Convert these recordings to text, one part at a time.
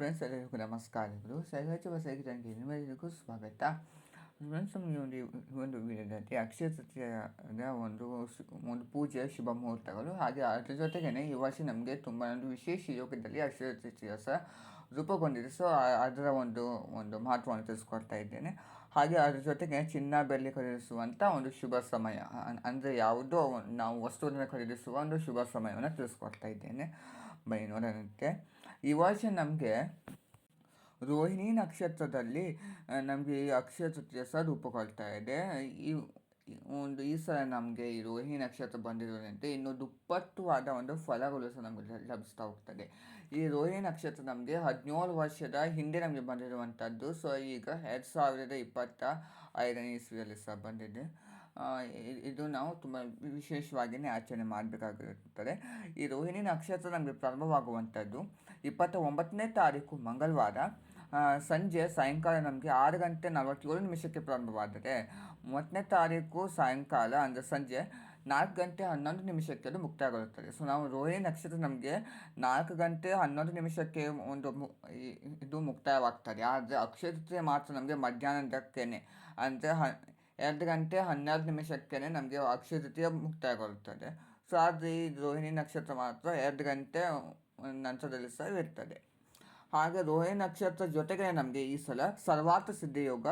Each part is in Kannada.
ಫ್ರೆಂಡ್ಸ್ ಎಲ್ಲರಿಗೂ ನಮಸ್ಕಾರಗಳು ಸಹಜ ಬಸಗಿದಂಗೆ ನಿಮ್ಮೆಲ್ಲರಿಗೂ ಸ್ವಾಗತ ಫ್ರೆಂಡ್ಸ್ ಈ ಒಂದು ಈ ಒಂದು ವಿಡಿಯೋದಲ್ಲಿ ಅಕ್ಷಯ ತೃತೀಯದ ಒಂದು ಒಂದು ಪೂಜೆಯ ಶುಭ ಮುಹೂರ್ತಗಳು ಹಾಗೆ ಅದ್ರ ಜೊತೆಗೇನೆ ಈ ವರ್ಷ ನಮಗೆ ತುಂಬ ಒಂದು ವಿಶೇಷ ಯೋಗದಲ್ಲಿ ಅಕ್ಷಯ ತೃತೀಯ ಸಹ ರೂಪುಗೊಂಡಿದೆ ಸೊ ಅದರ ಒಂದು ಒಂದು ಮಹತ್ವವನ್ನು ತಿಳಿಸ್ಕೊಡ್ತಾ ಇದ್ದೇನೆ ಹಾಗೆ ಅದ್ರ ಜೊತೆಗೆ ಚಿನ್ನ ಬೆಳ್ಳಿ ಖರೀದಿಸುವಂಥ ಒಂದು ಶುಭ ಸಮಯ ಅಂದರೆ ಯಾವುದೋ ನಾವು ವಸ್ತುವನ್ನು ಖರೀದಿಸುವ ಒಂದು ಶುಭ ಸಮಯವನ್ನು ತಿಳಿಸ್ಕೊಡ್ತಾ ಇದ್ದೇನೆ ಬನ್ನಿ ನೋಡೋಣಂತೆ ಈ ವರ್ಷ ನಮಗೆ ರೋಹಿಣಿ ನಕ್ಷತ್ರದಲ್ಲಿ ನಮಗೆ ಈ ಅಕ್ಷಯ ತೃತೀಯ ಸಹ ರೂಪುಗೊಳ್ತಾ ಇದೆ. ಈ ಒಂದು ಈ ಸಲ ನಮಗೆ ಈ ರೋಹಿಣಿ ನಕ್ಷತ್ರ ಬಂದಿರೋದಂತೆ ಇನ್ನು ದುಪ್ಪಟ್ಟುವಾದ ಒಂದು ಫಲಗಳು ಸಹ ನಮಗೆ ಲಭಿಸ್ತಾ ಹೋಗ್ತದೆ. ಈ ರೋಹಿಣಿ ನಕ್ಷತ್ರ ನಮಗೆ ಹದಿನೇಳು ವರ್ಷದ ಹಿಂದೆ ನಮಗೆ ಬಂದಿರುವಂಥದ್ದು. ಸೊ ಈಗ ಎರಡು ಸಾವಿರದ ಇಪ್ಪತ್ತ ಐದನೇ ಇಸ್ವಿಯಲ್ಲಿ ಸಹ ಬಂದಿದೆ. ಇದು ನಾವು ತುಂಬ ವಿಶೇಷವಾಗಿಯೇ ಆಚರಣೆ ಮಾಡಬೇಕಾಗಿರುತ್ತದೆ. ಈ ರೋಹಿಣಿ ನಕ್ಷತ್ರ ನಮಗೆ ಪ್ರಾರಂಭವಾಗುವಂಥದ್ದು ಇಪ್ಪತ್ತ ಒಂಬತ್ತನೇ ತಾರೀಕು ಮಂಗಳವಾರ. ಸಂಜೆ ಸಾಯಂಕಾಲ ನಮಗೆ ಆರು ಗಂಟೆ ನಲವತ್ತೇಳು ನಿಮಿಷಕ್ಕೆ ಪ್ರಾರಂಭವಾದರೆ ಮೂವತ್ತನೇ ತಾರೀಕು ಸಾಯಂಕಾಲ, ಅಂದರೆ ಸಂಜೆ ನಾಲ್ಕು ಗಂಟೆ ಹನ್ನೊಂದು ನಿಮಿಷಕ್ಕೆ ಅದು ಮುಕ್ತಾಯಗೊಳ್ಳುತ್ತದೆ. ಸೊ ನಾವು ರೋಹಿಣಿ ನಕ್ಷತ್ರ ನಮಗೆ ನಾಲ್ಕು ಗಂಟೆ ಹನ್ನೊಂದು ನಿಮಿಷಕ್ಕೆ ಒಂದು ಇದು ಮುಕ್ತಾಯವಾಗ್ತದೆ. ಆದರೆ ಅಕ್ಷಯ ಮಾತ್ರ ನಮಗೆ ಮಧ್ಯಾಹ್ನದಕ್ಕೇನೆ. ಅಂದರೆ ಹ ಎರಡು ಗಂಟೆ ಹನ್ನೆರಡು ನಿಮಿಷಕ್ಕೇ ನಮಗೆ ಅಕ್ಷಯ ತೃತೀಯ ಮುಕ್ತಾಯಗೊಳ್ಳುತ್ತದೆ. ಸೊ ಆದರೆ ಈ ರೋಹಿಣಿ ನಕ್ಷತ್ರ ಮಾತ್ರ ಎರಡು ಗಂಟೆ ನಂತರದಲ್ಲಿ ಸಹ ಇರ್ತದೆ. ಹಾಗೆ ರೋಹಿಣಿ ನಕ್ಷತ್ರ ಜೊತೆಗೆ ನಮಗೆ ಈ ಸಲ ಸರ್ವಾರ್ಥ ಸಿದ್ಧಿ ಯೋಗ,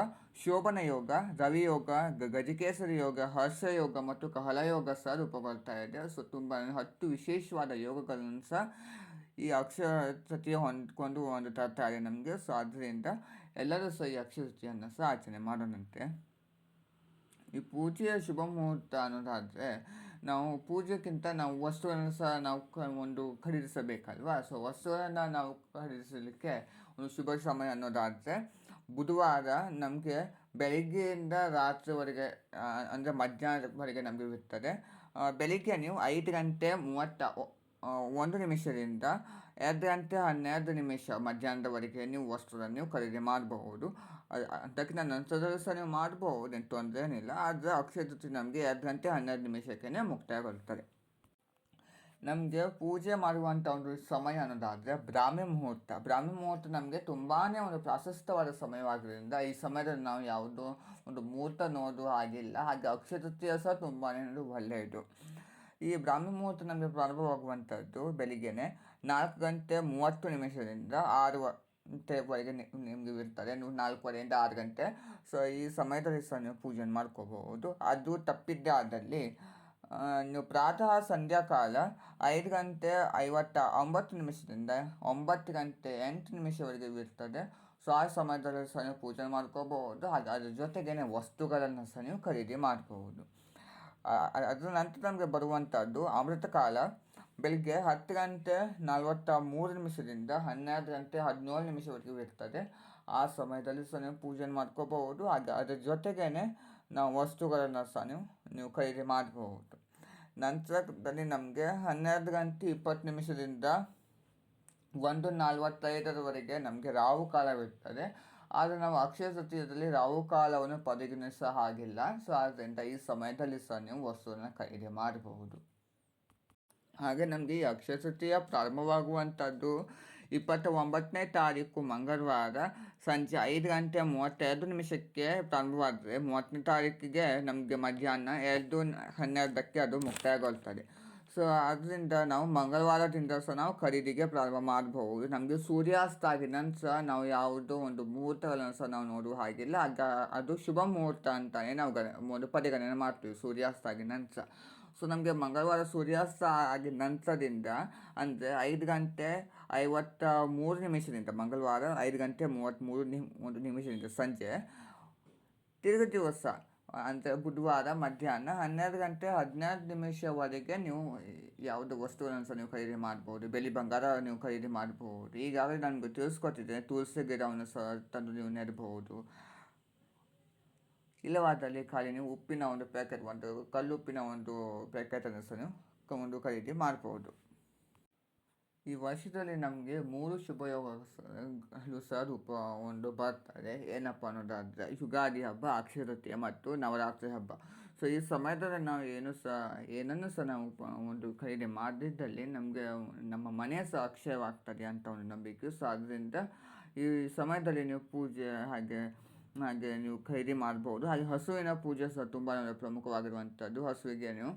ಶೋಭನ ಯೋಗ, ರವಿ ಯೋಗ ಗಜಕೇಸರಿ ಯೋಗ, ಹರ್ಷ ಯೋಗ ಮತ್ತು ಕಹಲ ಯೋಗ ಸಹ ರೂಪುಗೊಳ್ತಾ ಇದೆ. ಸೊ, ತುಂಬ ಹತ್ತು ವಿಶೇಷವಾದ ಯೋಗಗಳನ್ನು ಸಹ ಈ ಅಕ್ಷಯ ತೃತೀಯ ಹೊಂದ್ಕೊಂಡು ಒಂದು ತರ್ತಾರೆ ನಮಗೆ. ಸೊ, ಆದ್ದರಿಂದ ಎಲ್ಲರೂ ಸಹ ಈ ಅಕ್ಷಯ ತೃತೀಯನ್ನು ಸಹ ಆಚರಣೆ ಮಾಡೋಣಂತೆ. ಈ ಪೂಜೆಯ ಶುಭ ಮುಹೂರ್ತ ಅನ್ನೋದಾದರೆ ನಾವು ಪೂಜೆಗಿಂತ ನಾವು ವಸ್ತುಗಳನ್ನು ಸಹ ನಾವು ಒಂದು ಖರೀದಿಸಬೇಕಲ್ವಾ? ಸೊ ವಸ್ತುಗಳನ್ನು ನಾವು ಖರೀದಿಸಲಿಕ್ಕೆ ಒಂದು ಶುಭ ಸಮಯ ಅನ್ನೋದಾದರೆ ಬುಧವಾರ ನಮಗೆ ಬೆಳಿಗ್ಗೆಯಿಂದ ರಾತ್ರಿವರೆಗೆ ಅಂದರೆ ಮಧ್ಯಾಹ್ನದವರೆಗೆ ನಮಗೆ ಇರುತ್ತದೆ. ಬೆಳಿಗ್ಗೆ ನೀವು ಐದು ಗಂಟೆ ಮೂವತ್ತ ಒಂದು ನಿಮಿಷದಿಂದ ಎರಡು ಗಂಟೆ ಹನ್ನೆರಡು ನಿಮಿಷ ಮಧ್ಯಾಹ್ನದವರೆಗೆ ನೀವು ವಸ್ತುಗಳನ್ನು ನೀವು ಖರೀದಿ ಮಾಡಬಹುದು. ಅ- ನಾನು ನಂತರದಲ್ಲೂ ಸಹ ನೀವು ಮಾಡ್ಬೋದು ಏನು ತೊಂದರೆ ಏನಿಲ್ಲ. ಆದರೆ ಅಕ್ಷಯ ತೃತೀಯ ನಮಗೆ ಎರಡು ಗಂಟೆ ಹನ್ನೆರಡು ನಿಮಿಷಕ್ಕೆ ಮುಕ್ತಾಯಗೊಳ್ತದೆ. ನಮಗೆ ಪೂಜೆ ಮಾಡುವಂಥ ಒಂದು ಸಮಯ ಅನ್ನೋದಾದರೆ ಬ್ರಾಹ್ಮಿ ಮುಹೂರ್ತ. ಬ್ರಾಹ್ಮಿ ಮುಹೂರ್ತ ನಮಗೆ ತುಂಬಾ ಒಂದು ಪ್ರಾಶಸ್ತ್ಯವಾದ ಸಮಯವಾಗಿರೋದ್ರಿಂದ ಈ ಸಮಯದಲ್ಲಿ ನಾವು ಯಾವುದೋ ಒಂದು ಮುಹೂರ್ತ ನೋಡುವ ಹಾಗಿಲ್ಲ. ಹಾಗೆ ಅಕ್ಷಯ ತೃತೀಯ ಸಹ ತುಂಬಾ ಒಳ್ಳೆಯದು. ಈ ಬ್ರಾಹ್ಮಿ ಮುಹೂರ್ತ ನಮಗೆ ಪ್ರಾರಂಭವಾಗುವಂಥದ್ದು ಬೆಳಿಗ್ಗೆನೆ ನಾಲ್ಕು ಗಂಟೆ ಮೂವತ್ತು ನಿಮಿಷದಿಂದ ಆರು ಗಂಟೆವರೆಗೆ ನಿ- ನಿಮಗೆ ಇರ್ತದೆ. ನೀವು ನಾಲ್ಕುವರೆಯಿಂದ ಆರು ಗಂಟೆ. ಸೊ ಈ ಸಮಯದಲ್ಲಿ ಸಹ ನೀವು ಪೂಜೆ ಮಾಡ್ಕೋಬಹುದು. ಅದು ತಪ್ಪಿದ್ದೇ ಆದಲ್ಲಿ ನೀವು ಪ್ರಾತಃ ಸಂಧ್ಯಾಕಾಲ ಐದು ಗಂಟೆ ಐವತ್ತ, ಒಂಬತ್ತು ನಿಮಿಷದಿಂದ ಒಂಬತ್ತು ಗಂಟೆ ಎಂಟು ನಿಮಿಷವರೆಗೆ ಇರ್ತದೆ. ಸೊ ಆ ಸಮಯದಲ್ಲಿ ಸಹ ನೀವು ಪೂಜೆ ಮಾಡ್ಕೋಬಹುದು. ಅದು ಅದ್ರ ಜೊತೆಗೇನೆ ವಸ್ತುಗಳನ್ನು ಸಹ ನೀವು ಖರೀದಿ ಮಾಡಬಹುದು. ಅದರ ನಂತರ ನಮಗೆ ಬರುವಂಥದ್ದು ಅಮೃತಕಾಲ ಬೆಳಿಗ್ಗೆ ಹತ್ತು ಗಂಟೆ ನಲವತ್ತ ಮೂರು ನಿಮಿಷದಿಂದ ಹನ್ನೆರಡು ಗಂಟೆ ಹದಿನೇಳು ನಿಮಿಷವರೆಗೂ ಇರ್ತದೆ. ಆ ಸಮಯದಲ್ಲಿ ಸಹ ನೀವು ಪೂಜೆ ಮಾಡ್ಕೋಬಹುದು. ಅದು ಅದರ ಜೊತೆಗೇನೆ ನಾವು ವಸ್ತುಗಳನ್ನು ಸಹ ನೀವು ನೀವು ಖರೀದಿ ಮಾಡಬಹುದು. ನಂತರದಲ್ಲಿ ನಮಗೆ ಹನ್ನೆರಡು ಗಂಟೆ ಇಪ್ಪತ್ತು ನಿಮಿಷದಿಂದ ಒಂದು ನಲವತ್ತೈದರವರೆಗೆ ನಮಗೆ ರಾಹು ಕಾಲವಿರ್ತದೆ. ಆದರೆ ನಾವು ಅಕ್ಷಯ ತೃತೀಯದಲ್ಲಿ ರಾವು ಕಾಲವನ್ನು ಪರಿಗಣಿಸ ಹಾಗಿಲ್ಲ. ಸೊ, ಆದ್ದರಿಂದ ಈ ಸಮಯದಲ್ಲಿ ಸಹ ನೀವು ವಸ್ತುವನ್ನು ಖರೀದಿ ಮಾಡಬಹುದು. ಹಾಗೆ ನಮಗೆ ಈ ಅಕ್ಷಯ ತೃತೀಯ ಪ್ರಾರಂಭವಾಗುವಂಥದ್ದು ಇಪ್ಪತ್ತ ಒಂಬತ್ತನೇ ತಾರೀಕು ಮಂಗಳವಾರ ಸಂಜೆ ಐದು ಗಂಟೆ ಮೂವತ್ತೆರಡು ನಿಮಿಷಕ್ಕೆ ಪ್ರಾರಂಭವಾದರೆ ಮೂವತ್ತನೇ ತಾರೀಕಿಗೆ ನಮಗೆ ಮಧ್ಯಾಹ್ನ ಎರಡು ಹನ್ನೆರಡಕ್ಕೆ ಅದು ಮುಕ್ತಾಯಗೊಳ್ತದೆ. ಸೊ ಅದರಿಂದ ನಾವು ಮಂಗಳವಾರದಿಂದ ಸಹ ನಾವು ಖರೀದಿಗೆ ಪ್ರಾರಂಭ ಮಾಡಬಹುದು ನಮಗೆ ಸೂರ್ಯಾಸ್ತ ಆಗಿದ ನಂತರ ನಾವು ಯಾವುದೋ ಒಂದು ಮುಹೂರ್ತಗಳನ್ನು ಸಹ ನಾವು ನೋಡುವ ಹಾಗಿಲ್ಲ. ಅದು ಶುಭ ಮುಹೂರ್ತ ಅಂತಲೇ ನಾವು ಗಣ, ಒಂದು ಪರಿಗಣನೆ ಮಾಡ್ತೀವಿ ಸೂರ್ಯಾಸ್ತ ಆಗಿದ ನಂತರ ಸೊ ನಮಗೆ ಮಂಗಳವಾರ ಸೂರ್ಯಾಸ್ತ ಆಗಿದ ನಂತರದಿಂದ ಅಂದರೆ ಐದು ಗಂಟೆ ಐವತ್ತ ಮೂರು ನಿಮಿಷದಿಂದ ಮಂಗಳವಾರ ಐದು ಗಂಟೆ ಮೂವತ್ತ್ಮೂರು ನಿಮ್, ಒಂದು ನಿಮಿಷದಿಂದ ಸಂಜೆ ತಿರುಗ ದಿವಸ, ಅಂದರೆ ಬುಧವಾರ ಮಧ್ಯಾಹ್ನ ಹನ್ನೆರಡು ಗಂಟೆ ಹದಿನೆರಡು ನಿಮಿಷವರೆಗೆ ನೀವು ಯಾವುದು ವಸ್ತುಗಳನ್ನು ಸಹ ನೀವು ಖರೀದಿ ಮಾಡ್ಬೋದು, ಬೆಳ್ಳಿ ಬಂಗಾರ ನೀವು ಖರೀದಿ ಮಾಡ್ಬೋದು. ಈಗಾಗಲೇ ನನಗೆ ತಿಳಿಸ್ಕೊಟ್ಟಿದ್ದೇನೆ, ತುಳಸಿ ಗಿಡವನ್ನು ಸಹ ತಂದು ನೀವು ನೆಡಬಹುದು ಇಲ್ಲವಾದಲ್ಲಿ ಖಾಲಿ ನೀವು ಉಪ್ಪಿನ ಒಂದು ಪ್ಯಾಕೆಟ್ ಒಂದು, ಕಲ್ಲುಪ್ಪಿನ ಒಂದು ಪ್ಯಾಕೆಟನ್ನು ಸಹ ನೀವು ಒಂದು ಖರೀದಿ ಮಾಡ್ಬೋದು. ಈ ವರ್ಷದಲ್ಲಿ ನಮಗೆ ಮೂರು ಶುಭಯೋಗಗಳು ಸಹ ರೂಪ ಒಂದು ಬರ್ತದೆ. ಏನಪ್ಪ ಅನ್ನೋದಾದರೆ ಯುಗಾದಿ ಹಬ್ಬ ಅಕ್ಷರತೆ ಮತ್ತು ನವರಾತ್ರಿ ಹಬ್ಬ. ಸೊ ಈ ಸಮಯದಲ್ಲಿ ನಾವು ಏನು ಸಹ, ಏನನ್ನು ಸಹ ನಾವು ಒಂದು ಖರೀದಿ ಮಾಡಿದ್ದಲ್ಲಿ ನಮಗೆ ನಮ್ಮ ಮನೆ ಸಹ ಅಕ್ಷಯವಾಗ್ತದೆ ಅಂತ ಒಂದು ನಂಬಿಕೆ. ಸೊ ಅದರಿಂದ ಈ ಸಮಯದಲ್ಲಿ ನೀವು ಪೂಜೆ ಹಾಗೆ ಹಾಗೆ ನೀವು ಖರೀದಿ ಮಾಡ್ಬೋದು. ಹಾಗೆ ಹಸುವಿನ ಪೂಜೆ ಸಹ ತುಂಬ ಪ್ರಮುಖವಾಗಿರುವಂಥದ್ದು. ಹಸುವಿಗೆ ನೀವು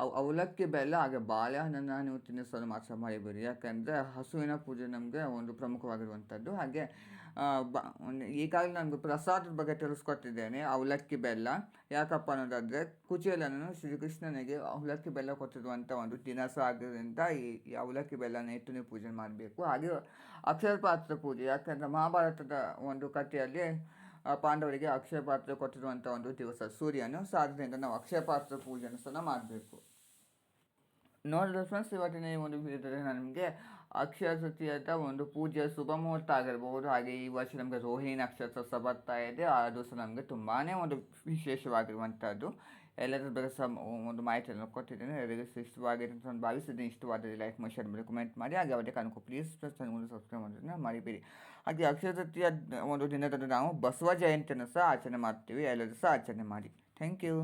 ಅವು ಅವಲಕ್ಕಿ ಬೆಲ್ಲ, ಹಾಗೆ ಬಾಳೆಹಣ್ಣನ್ನು ನೀವು ತಿನ್ನಿಸಲು ಮಾತ್ರ ಮಾಡಿಬಿಡಿ. ಯಾಕೆಂದರೆ ಹಸುವಿನ ಪೂಜೆ ನಮಗೆ ಒಂದು ಪ್ರಮುಖವಾಗಿರುವಂಥದ್ದು. ಹಾಗೆ ಬ ಈಗಾಗಲೇ ನನಗೆ ಪ್ರಸಾದದ ಬಗ್ಗೆ ತಿಳಿಸ್ಕೊಟ್ಟಿದ್ದೇನೆ. ಅವಲಕ್ಕಿ ಬೆಲ್ಲ. ಯಾಕಪ್ಪ ಅನ್ನೋದಾದರೆ ಕುಚೇಲನನ್ನು ಶ್ರೀಕೃಷ್ಣನಿಗೆ ಅವಲಕ್ಕಿ ಬೆಲ್ಲ ಕೊಟ್ಟಿರುವಂಥ ಒಂದು ದಿನಸ ಆಗಿರೋದ್ರಿಂದ ಈ ಅವಲಕ್ಕಿ ಇಟ್ಟು ನೀವು ಪೂಜೆ ಮಾಡಬೇಕು. ಹಾಗೆ ಅಕ್ಷರ ಪಾತ್ರ ಪೂಜೆ. ಯಾಕಂದರೆ ಮಹಾಭಾರತದ ಒಂದು ಕಥೆಯಲ್ಲಿ ಪಾಂಡವರಿಗೆ ಅಕ್ಷಯ ಪಾತ್ರ ಕೊಟ್ಟಿರುವಂಥ ಒಂದು ದಿವಸ, ಸೂರ್ಯನು ಸೊ ಆದ್ದರಿಂದ ನಾವು ಅಕ್ಷಯ ಪಾತ್ರ ಪೂಜೆಯನ್ನು ಸಹ ಮಾಡಬೇಕು. ನೋಡಿದ್ರೆ ಫ್ರೆಂಡ್ಸ್ ಇವತ್ತಿನ ಈ ಒಂದು ವಿಡಿಯೋದಲ್ಲಿ ನಾನು ನಿಮಗೆ ಅಕ್ಷಯ ತೃತೀಯದ ಒಂದು ಪೂಜೆಯ ಶುಭ ಮುಹೂರ್ತ ಆಗಿರ್ಬೋದು. ಹಾಗೆ ಈ ವರ್ಷ ನಮಗೆ ರೋಹಿಣಿ ನಕ್ಷತ್ರ ಸಹ ಬರ್ತಾ ಇದೆ. ಅದು ಸಹ ನಮಗೆ ತುಂಬಾ ಒಂದು ವಿಶೇಷವಾಗಿರುವಂಥದ್ದು ಎಲ್ಲರ ಸಹ ಒಂದು ಮಾಹಿತಿಯನ್ನು ಕೊಟ್ಟಿದ್ದೇನೆ. ಎಲ್ಲರಿಗೂ ಇಷ್ಟವಾಗಿರುತ್ತೆ ನಾನು ಭಾವಿಸಿದ್ದೀನಿ ಇಷ್ಟವಾದರೆ ಲೈಕ್, ಮಾಡಿ, ಶೇರ್ ಮಾಡಿ, ಕಮೆಂಟ್ ಮಾಡಿ. ಹಾಗೆ ಅವರಿಗೆ ಕಾರಣಕ್ಕೂ ಪ್ಲೀಸ್ ಪ್ಲಸ್ ಒಂದು ಸಬ್ಸ್ಕ್ರೈಬ್ ಮಾಡೋದನ್ನ ಮರಿಬೇಡಿ. ಹಾಗೆ ಅಕ್ಷಯ ಒಂದು ದಿನದಂದು ನಾವು ಬಸವ ಜಯಂತಿಯನ್ನು ಸಹ ಆಚರಣೆ ಮಾಡ್ತೀವಿ. ಎಲ್ಲರೂ ಸಹ ಆಚರಣೆ ಮಾಡಿ. Thank you.